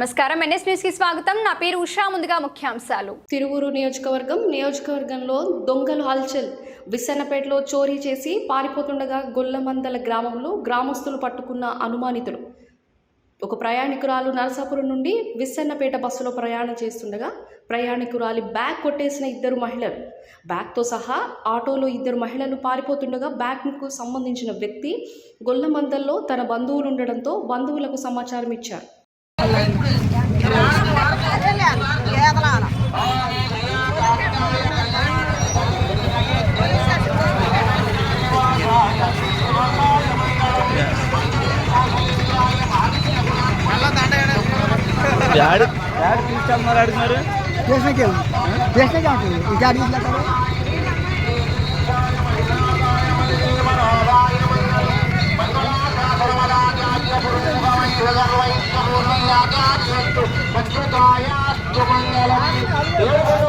నమస్కారం. ఎన్ఎస్ న్యూస్కి స్వాగతం. నా పేరు ఉషా. ముందుగా ముఖ్యాంశాలు. తిరువురు నియోజకవర్గం నియోజకవర్గంలో దొంగలు హల్చల్. విసన్నపేటలో చోరీ చేసి పారిపోతుండగా గొల్లమందల గ్రామంలో గ్రామస్తులు పట్టుకున్న అనుమానితులు. ఒక ప్రయాణికురాలు నరసాపురం నుండి విస్సన్నపేట బస్సులో ప్రయాణం చేస్తుండగా ప్రయాణికురాలి బ్యాగ్ కొట్టేసిన ఇద్దరు మహిళలు. బ్యాగ్తో సహా ఆటోలో ఇద్దరు మహిళలు పారిపోతుండగా బ్యాగ్కు సంబంధించిన వ్యక్తి గొల్లమందల్లో తన బంధువులు ఉండడంతో బంధువులకు సమాచారం ఇచ్చారు యాడ్ యాడ్ తీసుకెళ్ళి మరి? అడిగినారు ఉంటుంది ఈ గాడి మంగళ.